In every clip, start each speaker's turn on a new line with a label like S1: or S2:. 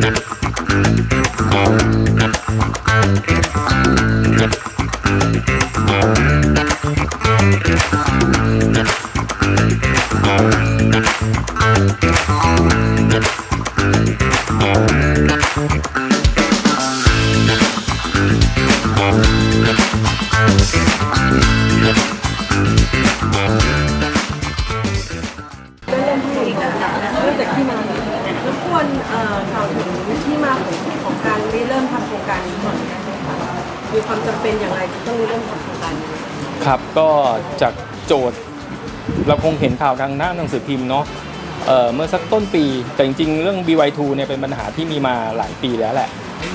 S1: เครั
S2: บ ก็จากโจทย์เราคงเห็นข่าวทางหน้าหนังสือพิมพ์เนาะเเมื่อสักต้นปี แต่จริงๆ เรื่อง BY2 เนี่ยเป็นปัญหาที่มีมาหลายปีแล้วแหละ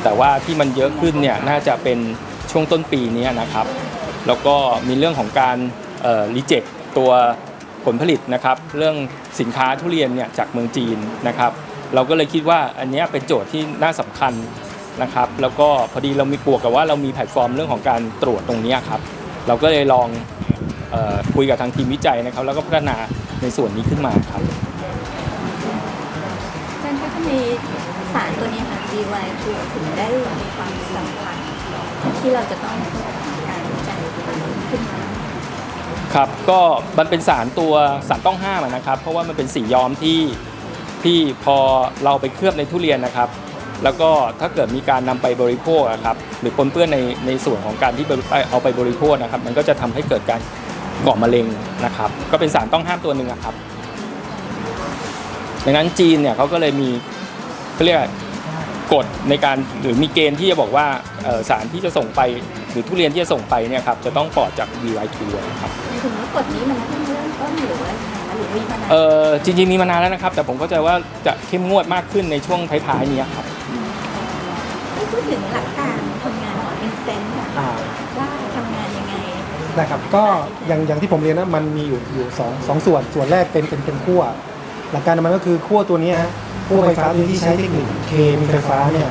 S2: แต่ว่าที่มันเยอะขึ้นเนี่ยน่าจะเป็นช่วงต้นปีนี้นะครับ แล้วก็มีเรื่องของการรีเจ็คตัวผลผลิตนะครับ เรื่องสินค้าทุเรียนเนี่ยจากเมืองจีนนะครับ เราก็เลยคิดว่าอันนี้เป็นโจทย์ที่น่าสำคัญนะครับ แล้วก็พอดีเรามีปวกกับว่าเรามีแพลตฟอร์มเรื่องของการตรวจตรงนี้ครับ เราก็เลยลองเออคุยกับทางทีมวิจัยนะครับ แล้วก็พัฒนาในส่วนนี้ขึ้นมาครับ
S3: อาจารย์คะทำไมสารตัวนี้ค่ะ DY2 ถึงได้มีความสำคัญที่เราจะต้องการวิจัยขึ้นมา
S2: ครับก็มันเป็นสารตัวสารต้องห้ามอะนะครับ เพราะว่ามันเป็นสีย้อมที่ที่พอเราไปเคลือบในทุเรียนนะครับ แล้วก็ถ้าเกิดมีการนำไปบริโภคครับหรือปนเปื้อนในในส่วนของการที่เอาไปบริโภคนะครับ มันก็จะทำให้เกิดการก่อมะเร็งนะครับ ก็เป็นสารต้องห้ามตัวหนึ่งอะครับดังนั้นจีนเนี่ยเขาก็เลยมีเขาเรียกกฎในการหรือมีเกณฑ์ที่จะบอกว่าสารที่จะส่งไปหรือทุเรียนที่จะส่งไปเนี่ยครับจะต้องปลอดจาก VY2 นะครับ
S3: ถึงว่ากฎนี้มันเพิ่งเริ่มต้นหรือว่า หรือมีมานาน
S2: เออจริงๆมีมานานแล้วนะครับ แต่ผมเข้าใจว่าจะเข้มงวดมากขึ้นในช่วงท้ายๆนี้ครับ
S3: ให้พูดถึงหลักการทำงานของอินเซนค่ะ
S4: อ่า
S3: ว่าทำงานยังไง
S4: นะครับก็อย่างอย่างที่ผมเรียนนะมันมีอยู่อยู่สองสองส่วนส่วนแรกเป็นเป็นเป็นขั้วหลักการมันก็คือขั้วตัวเนี้ยฮะขั้วไฟฟ้าที่ใช้เทคนิคเคมีไฟฟ้าเนี่ย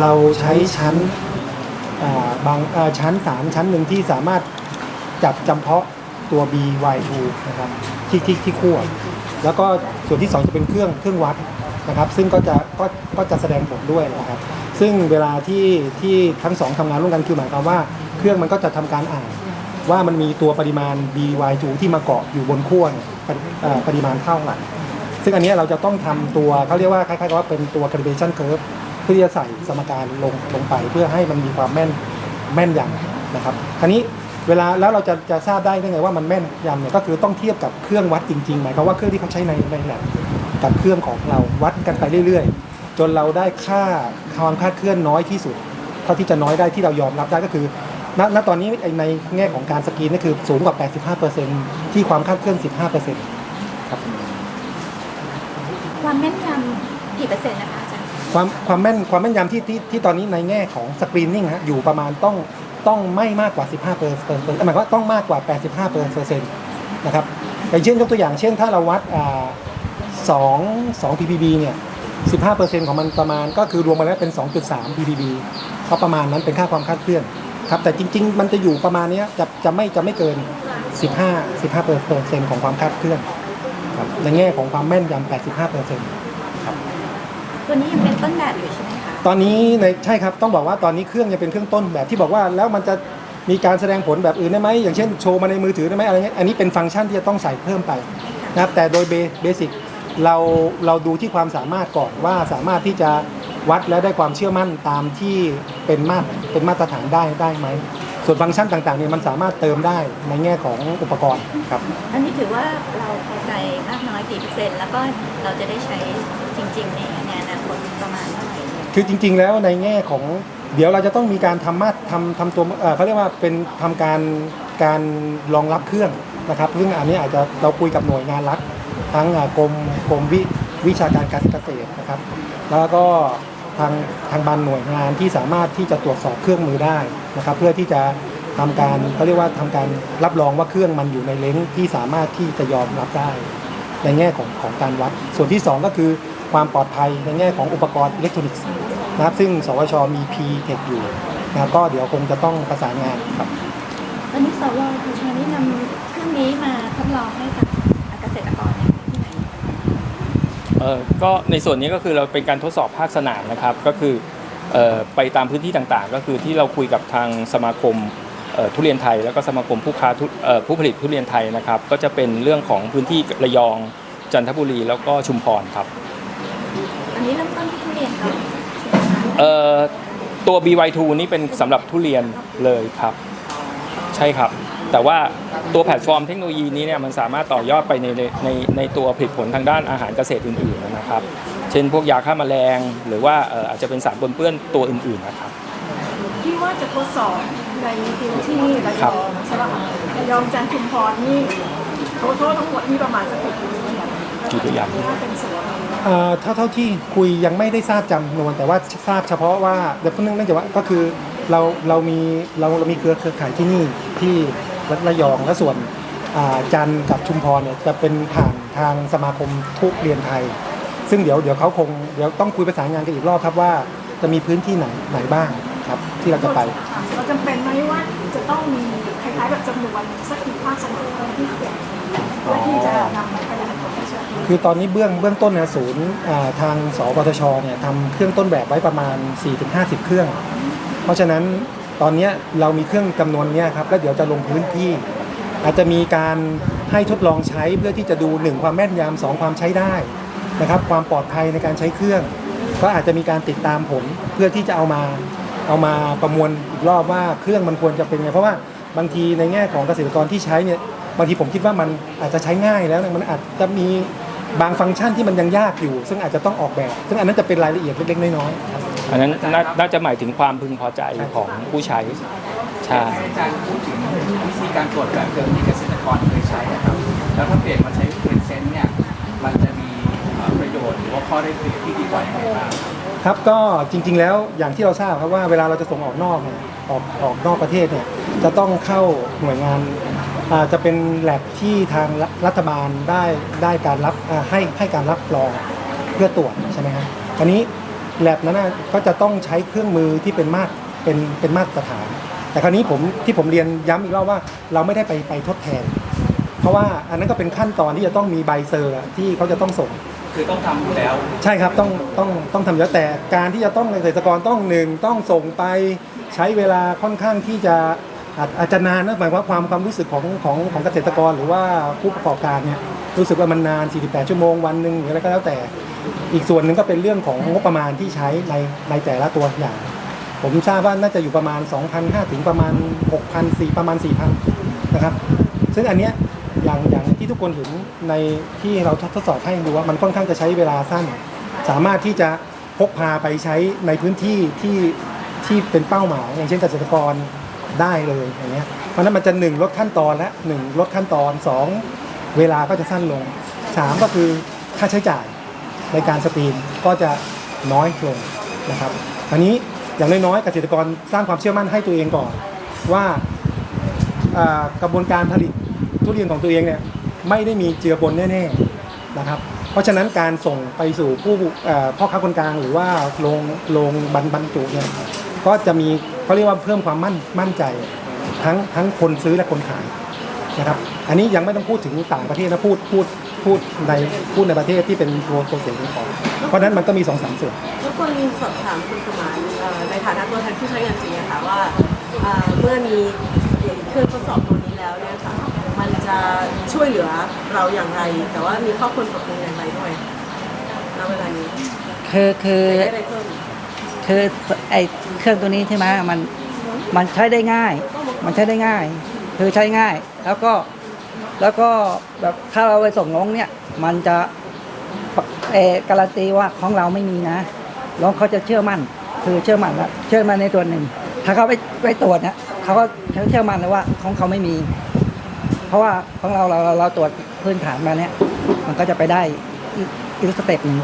S4: เราใช้ชั้นอ่าบางอ่าชั้นสามชั้นหนึ่งที่สามารถจับจำเพาะ ตัว BY2 นะครับที่ที่ที่ขั้วแล้วก็ส่วนที่สองจะเป็นเครื่องเครื่องวัดนะครับ ซึ่งก็จะก็ก็จะแสดงผลด้วยนะครับ ซึ่งเวลาที่ที่ทั้งสองทำงานร่วมกันคือหมายความว่าเครื่องมันก็จะทำการอ่านว่ามันมีตัวปริมาณ BY2 ที่มาเกาะอยู่บนขั้วเปริเอ่อปริมาณเท่าไหร่ซึ่งอันนี้เราจะต้องทำตัวเขาเรียกว่าคล้ายๆกับว่าเป็นตัว calibration curve เพื่อที่จะใส่สมการลงลงไปเพื่อให้มันมีความแม่นแม่นยำนะครับคราวนี้ เวลาแล้วเราจะจะทราบได้ได้ไงว่ามันแม่นยำเนี่ยก็คือต้องเทียบกับเครื่องวัดจริงๆหมายความว่าเครื่องที่เขาใช้ในในแลบกับเครื่องของเราวัดกันไปเรื่อย ๆ จนเราได้ค่าความคลาดเคลื่อนน้อยที่สุด เท่าที่จะน้อยได้ที่เรายอมรับได้ก็คือณณตอนนี้ไอ้ในแง่ของการสกรีนนี่คือสูงกว่า 85%ที่ความคลาดเคลื่อน 15%ครับ
S3: ความแม่นยำกี่เปอร์เซ็นต์นะคะอาจารย์
S4: ความความแม่นความแม่นยำที่ที่ที่ตอนนี้ในแง่ของสกรีนนิ่งฮะอยู่ประมาณต้อง ต้องไม่มากกว่า 15เปอร์เซ็นต์หมายว่าต้องมากกว่า 85เปอร์เซ็นต์นะครับอย่างเช่นยกตัวอย่างเช่นถ้าเราวัดสองสอง ppb เนี่ย15เปอร์เซ็นต์ของมันประมาณก็คือรวมมาแล้วเป็น 2.3 ppb ก็ประมาณนั้นเป็นค่าความคลาดเคลื่อนครับแต่จริง ๆ มันจะอยู่ประมาณนี้จะจะไม่จะไม่เกิน 15 15เปอร์เซ็นต์ของความคลาดเคลื่อนครับในแง่ของความแม่นยำ85เปอร์เซ็นต์
S3: ตัวนี้ยังเป็นต้นแบบอยู่ใช่ไหม
S4: ตอนนี้ในใช่ครับต้องบอกว่าตอนนี้เครื่องยังเป็นเครื่องต้นแบบที่บอกว่าแล้วมันจะมีการแสดงผลแบบอื่นได้ไหมอย่างเช่นโชว์มาในมือถือได้ไหมอะไรเงี้ยอันนี้เป็นฟังก์ชันที่จะต้องใส่เพิ่มไปนะครับแต่โดยเบสิกเราเราดูที่ความสามารถก่อนว่าสามารถที่จะวัดและได้ความเชื่อมั่นตามที่เป็นมาตรเป็นมาตรฐานได้ได้ไหมส่วนฟังก์ชันต่างๆเนี่ยมันสามารถเติมได้ในแง่ของอุปกรณ์ครับ
S3: อันนี้ถือว่าเราพอใจมากน้อยกี่เปอร์เซ็นต์แล้วก็เราจะได้ใช้จริงๆในในอนาคตประมาณเท่าไหร่
S4: คือจริง ๆ แล้วในแง่ของเดี๋ยวเราจะต้องมีการทำมาตรทำทำตัวเอ่อเขาเรียกว่าเป็นทำการการรองรับเครื่องนะครับซึ่งอันนี้อาจจะเราคุยกับหน่วยงานรัฐทั้งอ่ากรมกรมวิวิชาการการเกษตรนะครับ แล้วก็ทางทางบานหน่วยงานที่สามารถที่จะตรวจสอบเครื่องมือได้นะครับ เพื่อที่จะทำการเขาเรียกว่าทำการรับรองว่าเครื่องมันอยู่ในเลนส์ที่สามารถที่จะยอมรับได้ ในแง่ของของการวัด ส่วนที่ 2 ก็คือ ความปลอดภัยในแง่ของอุปกรณ์อิเล็กทรอนิกส์นะครับซึ่งสวชมี P Tech อยู่นะครับก็เดี๋ยวคงจะต้องประสานงานครับ
S3: ตอนนี้สวทชนี่นำเครื่องนี้มาทดลองให้กับเกษตรกรในที่ไหน
S2: เอออก็ในส่วนนี้ก็คือเราเป็นการทดสอบภาคสนามนะครับก็คือเอ่อไปตามพื้นที่ต่างๆ ก็คือที่เราคุยกับทางสมาคมเอ่อทุเรียนไทย แล้วก็สมาคมผู้ค้าทุเอ่อผู้ผลิตทุเรียนไทยนะครับ ก็จะเป็นเรื่องของพื้นที่ระยองจันทบุรีแล้วก็ชุมพรครับ
S3: อั นนี้เริ่มต้นที่ทุเรียนครับ
S2: เอ่อตัว BY2 นี่เป็นสำหรับทุเรียนเลยครับ ใช่ครับ แต่ว่าตัวแพลตฟอร์มเทคโนโลยีนี้เนี่ยมันสามารถต่อยอดไปในในในในตัวผลิตผลทางด้านอาหารเกษตรอื่นๆนะครับ เช่นพวกยาฆ่าแมลง หรือว่าเอ่ออาจจะเป็นสารปนเปื้อนตัวอื่นๆนะครับ
S5: ที่ว่าจะทดสอบในพื้นที่ระย
S2: ครั
S5: อบงใช่ไหมคะระยองจันทร์ชุมพรนี่โทษทั้งหมดนี่ประมาณสักกี่ปีเนี่ย
S2: กี่ตัวอย่าง
S5: ถ้าเป็นสวน
S4: เท่าเท่าที่คุยยังไม่ได้ทราบจำนวน แต่ว่าทราบเฉพาะว่าเดี๋ยวเพิ่งเนื่องจากว่าก็คือเราเรามีเราเรามีเครือเครือข่ายที่นี่ที่ระยองและส่วนจันทร์กับชุมพรเนี่ยจะเป็นผ่านทางสมาคมทุเรียนไทย ซึ่งเดี๋ยวเดี๋ยวเขาคงเดี๋ยวต้องคุยประสานงานกันอีกรอบครับว่าจะมีพื้นที่ไหนไหนบ้างครับที่เราจะไป
S5: เราจำเป็นไหมว่าจะต้องมีคล้ายๆแบบจำนวนสักกี่ภาคสนามที่เกิด เพื่อที่จะนำมาขยายผลให้เชื่อถือ
S4: คือตอนนี้เบื้องเบื้องต้นนะศูนย์อ่าทางสปทชเนี่ยทำเครื่องต้นแบบไว้ประมาณ 4-50 เครื่อง เพราะฉะนั้นตอนเนี้ยเรามีเครื่องจำนวนเนี้ยครับแล้วเดี๋ยวจะลงพื้นที่ อาจจะมีการให้ทดลองใช้เพื่อที่จะดู 1 ความแม่นยำสองความใช้ได้นะครับความปลอดภัยในการใช้เครื่อง ก็อาจจะมีการติดตามผลเพื่อที่จะเอามาเอามาประมวลอีกรอบว่าเครื่องมันควรจะเป็นไงเพราะว่าบางทีในแง่ของเกษตรกรที่ใช้เนี่ย บางทีผมคิดว่ามันอาจจะใช้ง่ายแล้วเนี่ยมันอาจจะมีบางฟังก์ชันที่มันยังยากอยู่ ซึ่งอาจจะต้องออกแบบ ซึ่งอันนั้นจะเป็นรายละเอียดเล็กๆน้อยๆครับ
S2: อันนั้นน่าน่าจะหมายถึงความพึงพอใจของผู้ใช้ใช่
S6: อาจารย์พูดถึงวิธีการตรวจแบบเดิมที่เกษตรกรเคยใช้นะครับ แล้วถ้าเปลี่ยนมาใช้เป็นเซนต์เนี่ยมันจะมีเอ่อประโยชน์หรือว่าข้อได้เปรียบที่ดีกว่าอย่างไรบ้าง ครับ
S4: ครับก็จริงๆแล้วอย่างที่เราทราบครับว่าเวลาเราจะส่งออกนอกเนี่ยออกออกนอกประเทศเนี่ยจะต้องเข้าหน่วยงานอ่า จะเป็นแลบที่ทางรัรัฐบาลได้ได้การรับอ่าให้ให้การรับรองเพื่อตรวจใช่ไหมครับอันนี้แลบนั้นนะก็จะต้องใช้เครื่องมือที่เป็นมาตรเป็นเป็นมาตรฐาน แต่คราวนี้ผมที่ผมเรียนย้ำอีกรอบว่าเราไม่ได้ไปไปทดแทน เพราะว่าอันนั้นก็เป็นขั้นตอนที่จะต้องมีใบเซอร์อะที่เขาจะต้องส่ง
S6: คือต้องทำอยู่แล้ว
S4: ใช่ครับต้องต้องต้องทำเยอะแต่การที่จะต้องเกษตรกรต้องหนึ่งต้องส่งไปใช้เวลาค่อนข้างที่จะ อาจจะนานนะหมายความว่าความความรู้สึกของของของเกษตรกรหรือว่าผู้ประกอบการเนี่ยรู้สึกว่ามันนาน 48 ชั่วโมงวันหนึ่งหรืออะไรก็แล้วแต่ อีกส่วนหนึ่งก็เป็นเรื่องของงบประมาณที่ใช้ในในแต่ละตัวอย่าง ผมทราบว่าน่าจะอยู่ประมาณ 2,500ถึงประมาณ 6,000 4ประมาณ 4,000 นะครับ ซึ่งอันเนี้ยอย่างอย่างที่ทุกคนเห็นในที่เราทดสอบให้ดูว่ามันค่อนข้างจะใช้เวลาสั้น สามารถที่จะพกพาไปใช้ในพื้นที่ที่ที่เป็นเป้าหมายอย่างเช่นเกษตรกร ได้เลยอย่างเงี้ยเพราะฉะนั้นมันจะหนึ่งลดขั้นตอนและหนึ่งลดขั้นตอนสองเวลาก็จะสั้นลงสามก็คือค่าใช้จ่ายในการสตรีมก็จะน้อยลงนะครับอันนี้อย่างน้อยๆเกษตรกรสร้างความเชื่อมั่นให้ตัวเองก่อน ว่ากระบวนการผลิตทุเรียนของตัวเองเนี่ยไม่ได้มีเจือปนแน่ๆนะครับ เพราะฉะนั้นการส่งไปสู่ผู้พ่อค้าคนกลาง หรือว่าโรงโรงบรรจุเนี่ยก็จะมี เขาเรียกว่าเพิ่มความมั่นมั่นใจทั้งทั้งคนซื้อและคนขายนะครับ อันนี้ยังไม่ต้องพูดถึงต่างประเทศนะพูดพูดพูดในพูดในประเทศที่เป็นตัวตัวเสียงของเพราะฉะนั้นมันก็มีสองสามส่วน
S1: รบกวนสอบถามคุณสมานเอ่อในฐานะตัวแทนผู้ใช้งานจริงนะคะว่าเอ่อเมื่อมีเครื่องทดสอบตัวนี้แล้วเนี่ยค่ะมันจะช่วยเหลือเราอย่างไร แต่ว่ามีข้อควรปรับปรุงอย่างไรด้วยณเวลานี้
S7: คือคือ คือไอเครื่องตัวนี้ใช่ไหมมันมันใช้ได้ง่าย มันใช้ได้ง่าย คือใช้ง่าย แล้วก็แล้วก็แบบถ้าเราไปส่งน้องเนี่ย มันจะเอการันตีว่าของเราไม่มีนะน้องเขาจะเชื่อมั่น คือเชื่อมั่นแล้วเชื่อมั่นในตัวหนึ่ง ถ้าเขาไปไปตรวจเนี่ยเขาก็เชื่อมั่นเลยว่าของเขาไม่มี เพราะว่าของเราเราเราเราตรวจพื้นฐานมาเนี่ย มันก็จะไปได้อีกอีกสเต็ปหนึ่ง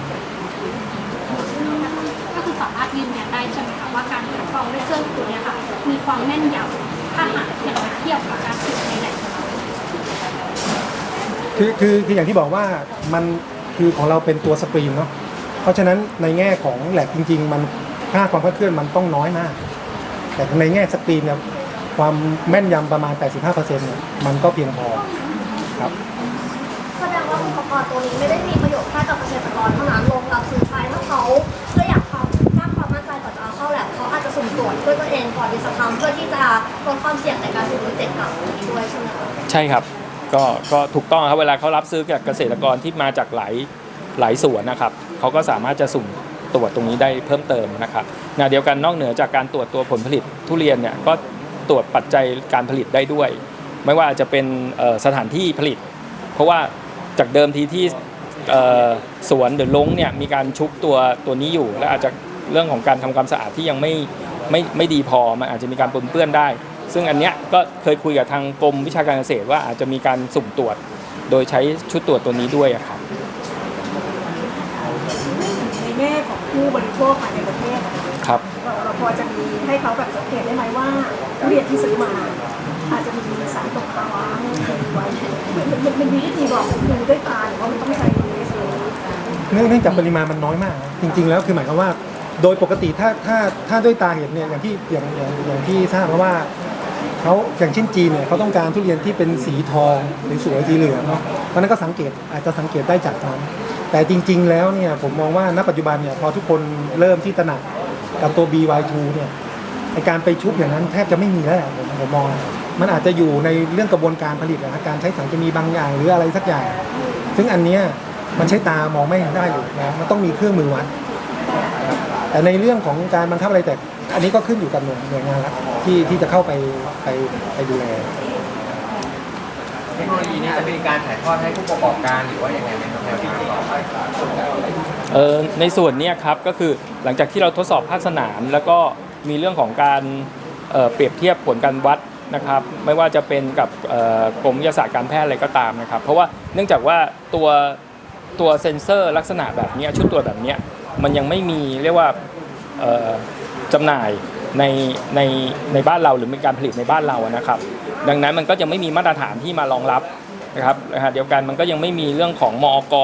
S8: ก็คือสามารถยืนยันได้ใช่ไหมคะว่าการทดลองด้วยเครื่องตัวเนี้ย ค่ะมีความแม่นยำถ้าหากอย่างเราเทียบกับการฝึกในแหล่ง
S4: คือคือคืออย่างที่บอกว่ามันคือของเราเป็นตัวสกรีนเนาะเพราะฉะนั้นในแง่ของแลบจริง ๆ มันค่าความคลาดเคลื่อนมันต้องน้อยมาก แต่ในแง่สกรีนเนี่ยความแม่นยำประมาณ 85%เนี่ยมันก็เพียงพอครับ
S8: แสดงว่าผ
S9: อุปกรณ์ตัวนี้ไม่ได้มีประโยชน์แค่กับเกษตร ใช่ค
S2: รับก็ก็ถูกต้องครับเวลาเขารับซื้อจากเกษตรกรที่มาจากหลายหลายสวนนะครับเขาก็สามารถจะสุ่มตรวจตรงนี้ได้เพิ่มเติมนะครับขณะเดียวกันนอกเหนือจากการตรวจตัวผลผลิตทุเรียนเนี่ยก็ตรวจปัจจัยการผลิตได้ด้วย ไม่ว่าจะเป็นสถานที่ผลิต เพราะว่าจากเดิมทีที่สวนหรือลงเนี่ยมีการชุบตัวตัวนี้อยู่ และอาจจะเรื่องของการทำความสะอาดที่ยังไม่ไม่ไม่ดีพอมันอาจจะมีการปนเปื้อนได้ ซึ่งอันเนี้ยก็เคยคุยกับทางกรมวิชาการเกษตรว่าอาจจะมีการสุ่มตรวจ โดยใช้ชุดตรวจตัวนี้ด้วยอะครับ
S5: ในแง่ของผู้บริโภคภายในประเทศนะคะ
S2: ครับ
S5: เราเราพอจะมีให้เขาแบบสังเกตได้ไหมว่าทุเรียนที่ซื้อมา อาจจะมีสารตกค้างไว้มันมันมันมีวิธีบอกดูด้วยตาหรือว่ามันต้องใช้เอส
S4: เนื่องเนื่องจากปริมาณมันน้อยมากนะจริง ๆ แล้วคือหมายความว่า โดยปกติถ้าถ้าถ้าด้วยตาเห็นเนี่ยอย่างที่อย่างอย่างอย่างที่ทราบเพราะว่า เขาอย่างเช่นจีนเนี่ยเขาต้องการทุเรียนที่เป็นสีทองหรือสวยสีเหลืองเนาะเพราะนั้นก็สังเกตอาจจะสังเกตได้จากนั้น แต่จริง ๆ แล้วเนี่ยผมมองว่าณปัจจุบันเนี่ยพอทุกคนเริ่มที่ตระหนักกับตัว BY2 เนี่ยในการไปชุบอย่างนั้นแทบจะไม่มีแล้วผมผมมอง มันอาจจะอยู่ในเรื่องกระบวนการผลิตนะการใช้สารเคมีบางอย่างหรืออะไรสักอย่าง ซึ่งอันเนี้ยมันใช้ตามองไม่ได้อยู่นะมันต้องมีเครื่องมือวัด แต่ในเรื่องของการบังคับอะไรแต่ อันนี้ก็ขึ้นอยู่กับหน่วยหน่วยงานแล้วที่ที่จะเข้าไปไปไปดูแล
S6: เทคโนโลยีนี้จะมีการถ่ายทอดให้ผู้ประกอบการหรือว่ายังไงไหมครับแนวทางต่อไป
S2: เอ่อในส่วนเนี้ยครับก็คือหลังจากที่เราทดสอบภาคสนาม แล้วก็มีเรื่องของการเอ่อเปรียบเทียบผลการวัดนะครับไม่ว่าจะเป็นกับเอ่อกรมวิทยาศาสตร์การแพทย์อะไรก็ตามนะครับ เพราะว่าเนื่องจากว่าตัวตัวเซ็นเซอร์ลักษณะแบบเนี้ยชุดตรวจแบบเนี้ย มันยังไม่มีเรียกว่าจำหน่ายในในในบ้านเราหรือมีการผลิตในบ้านเรานะครับ ดังนั้นมันก็จะไม่มีมาตรฐานที่มารองรับนะครับเดียวกันมันก็ยังไม่มีเรื่องของมอก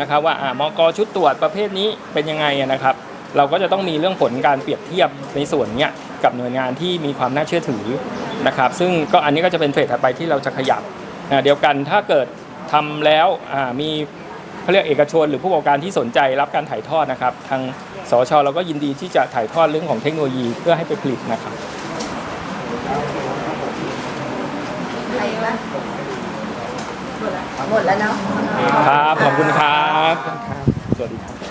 S2: นะครับว่าอ่ามอกชุดตรวจประเภทนี้เป็นยังไงนะครับ เราก็จะต้องมีเรื่องผลการเปรียบเทียบในส่วนนี้กับหน่วยงานที่มีความน่าเชื่อถือนะครับ ซึ่งก็อันนี้ก็จะเป็นเฟสถัดไปที่เราจะขยับเดียวกันถ้าเกิดทำแล้วมี เขาเรียกเอกชน หรือผู้ประกอบการที่สนใจรับการถ่ายทอดนะครับทางสชเราก็ยินดีที่จะถ่ายทอดเรื่องของเทคโนโลยีเพื่อให้ไปผลิตนะครับ
S3: อะไรวะหมดแล้วเนาะ
S2: ครับขอบคุณครับสวัสดีครับ